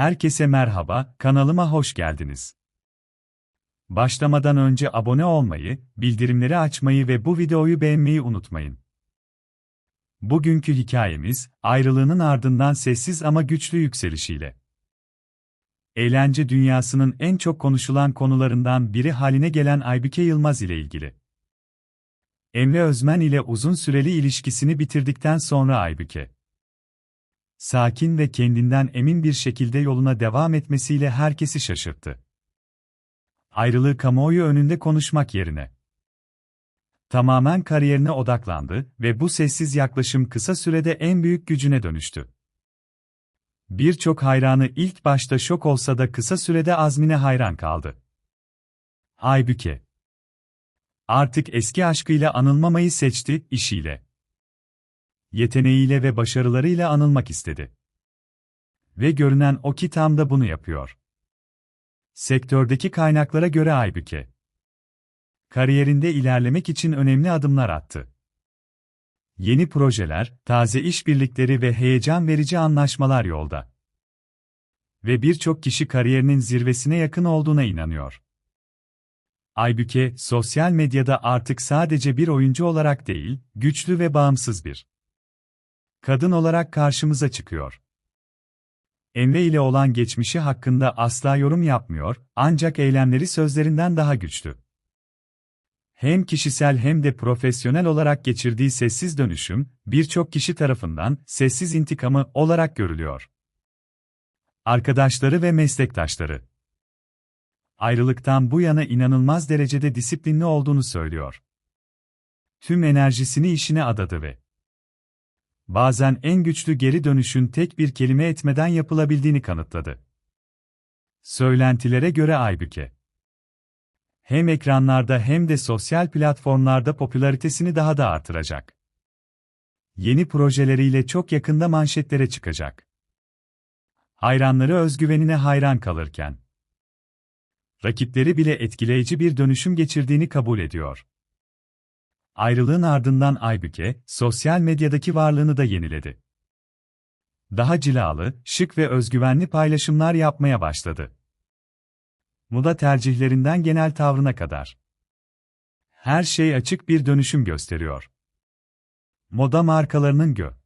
Herkese merhaba, kanalıma hoş geldiniz. Başlamadan önce abone olmayı, bildirimleri açmayı ve bu videoyu beğenmeyi unutmayın. Bugünkü hikayemiz, ayrılığının ardından sessiz ama güçlü yükselişiyle. Eğlence dünyasının en çok konuşulan konularından biri haline gelen Aybüke Yılmaz ile ilgili. Emre Özmen ile uzun süreli ilişkisini bitirdikten sonra Aybüke, sakin ve kendinden emin bir şekilde yoluna devam etmesiyle herkesi şaşırttı. Ayrılığı kamuoyu önünde konuşmak yerine tamamen kariyerine odaklandı ve bu sessiz yaklaşım kısa sürede en büyük gücüne dönüştü. Birçok hayranı ilk başta şok olsa da kısa sürede azmine hayran kaldı. Aybüke artık eski aşkıyla anılmamayı seçti, işiyle yeteneğiyle ve başarılarıyla anılmak istedi. Ve görünen o ki tam da bunu yapıyor. Sektördeki kaynaklara göre Aybüke, kariyerinde ilerlemek için önemli adımlar attı. Yeni projeler, taze işbirlikleri ve heyecan verici anlaşmalar yolda. Ve birçok kişi kariyerinin zirvesine yakın olduğuna inanıyor. Aybüke, sosyal medyada artık sadece bir oyuncu olarak değil, güçlü ve bağımsız bir kadın olarak karşımıza çıkıyor. Emre ile olan geçmişi hakkında asla yorum yapmıyor, ancak eylemleri sözlerinden daha güçlü. Hem kişisel hem de profesyonel olarak geçirdiği sessiz dönüşüm, birçok kişi tarafından sessiz intikamı olarak görülüyor. Arkadaşları ve meslektaşları ayrılıktan bu yana inanılmaz derecede disiplinli olduğunu söylüyor. Tüm enerjisini işine adadı ve bazen en güçlü geri dönüşün tek bir kelime etmeden yapılabildiğini kanıtladı. Söylentilere göre Aybüke hem ekranlarda hem de sosyal platformlarda popülaritesini daha da artıracak. Yeni projeleriyle çok yakında manşetlere çıkacak. Hayranları özgüvenine hayran kalırken, rakipleri bile etkileyici bir dönüşüm geçirdiğini kabul ediyor. Ayrılığın ardından Aybüke, sosyal medyadaki varlığını da yeniledi. Daha cilalı, şık ve özgüvenli paylaşımlar yapmaya başladı. Moda tercihlerinden genel tavrına kadar. Her şey açık bir dönüşüm gösteriyor. Moda markalarının gö